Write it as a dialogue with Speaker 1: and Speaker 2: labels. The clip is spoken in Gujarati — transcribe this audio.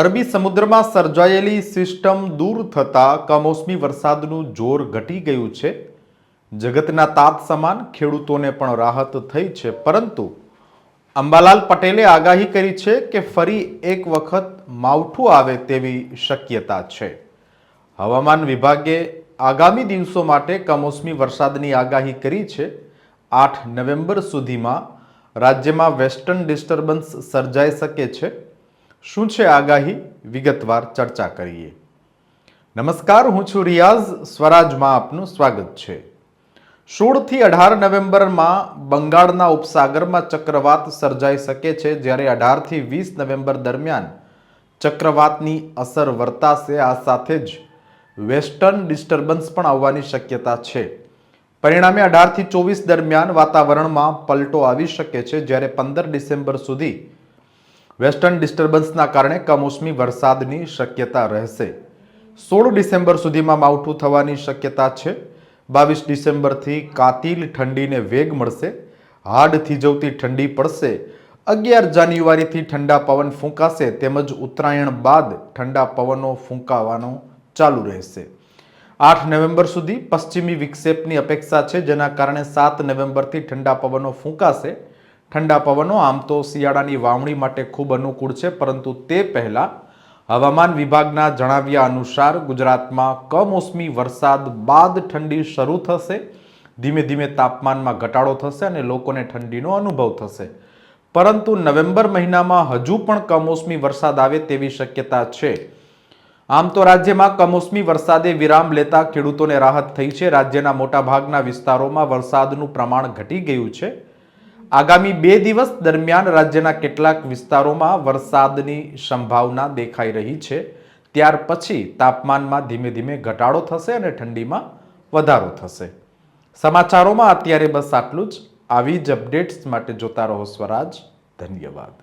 Speaker 1: અરબી સમુદ્રમાં સર્જાયેલી સિસ્ટમ દૂર થતાં કમોસમી વરસાદનું જોર ઘટી ગયું છે. જગતના તાત સમાન ખેડૂતોને પણ રાહત થઈ છે, પરંતુ અંબાલાલ પટેલે આગાહી કરી છે કે ફરી એક વખત માવઠું આવે તેવી શક્યતા છે. હવામાન વિભાગે આગામી દિવસો માટે કમોસમી વરસાદની આગાહી કરી છે. આઠ નવેમ્બર સુધીમાં રાજ્યમાં વેસ્ટર્ન ડિસ્ટર્બન્સ સર્જાઈ શકે છે. શું છે આગાહી? વિગતવાર ચર્ચા કરીએ. નમસ્કાર, હું છું રિયાઝ. સ્વરાજમાં આપનું સ્વાગત છે. સોળથી અઢાર નવેમ્બરમાં બંગાળના ઉપસાગરમાં ચક્રવાત સર્જાઈ શકે છે. જ્યારે અઢારથી વીસ નવેમ્બર દરમિયાન ચક્રવાતની અસર વર્તાશે. આ સાથે જ વેસ્ટર્ન ડિસ્ટર્બન્સ પણ આવવાની શક્યતા છે. પરિણામે અઢારથી ચોવીસ દરમિયાન વાતાવરણમાં પલટો આવી શકે છે. જ્યારે પંદર ડિસેમ્બર સુધી વેસ્ટર્ન ડિસ્ટર્બન્સના કારણે કમોસમી વરસાદની શક્યતા રહેશે. સોળ ડિસેમ્બર સુધીમાં માવઠું થવાની શક્યતા છે. બાવીસ ડિસેમ્બરથી કાતિલ ઠંડીને વેગ મળશે. હાડ થીજવતી ઠંડી પડશે. અગિયાર જાન્યુઆરીથી ઠંડા પવન ફૂંકાશે તેમજ ઉત્તરાયણ બાદ ઠંડા પવનો ફૂંકાવાનો ચાલુ રહેશે. આઠ નવેમ્બર સુધી પશ્ચિમી વિક્ષેપની અપેક્ષા છે, જેના કારણે સાત નવેમ્બરથી ઠંડા પવનો ફૂંકાશે. ઠંડા પવનો, આમ તો શિયાળાની વાવણી માટે ખૂબ અનુકૂળ છે, પરંતુ તે પહેલાં હવામાન વિભાગના જણાવ્યા અનુસાર ગુજરાતમાં કમોસમી વરસાદ બાદ ઠંડી શરૂ થશે. ધીમે ધીમે તાપમાનમાં ઘટાડો થશે અને લોકોને ઠંડીનો અનુભવ થશે. પરંતુ નવેમ્બર મહિનામાં હજુ પણ કમોસમી વરસાદ આવે તેવી શક્યતા છે. આમ તો રાજ્યમાં કમોસમી વરસાદે વિરામ લેતા ખેડૂતોને રાહત થઈ છે. રાજ્યના મોટાભાગના વિસ્તારોમાં વરસાદનું પ્રમાણ ઘટી ગયું છે. આગામી બે દિવસ દરમિયાન રાજ્યના કેટલાક વિસ્તારોમાં વરસાદની સંભાવના દેખાઈ રહી છે. ત્યાર પછી તાપમાનમાં ધીમે ધીમે ઘટાડો થશે અને ઠંડીમાં વધારો થશે. સમાચારોમાં અત્યારે બસ આટલું જ. આવી જ અપડેટ્સ માટે જોતા રહો સ્વરાજ. ધન્યવાદ.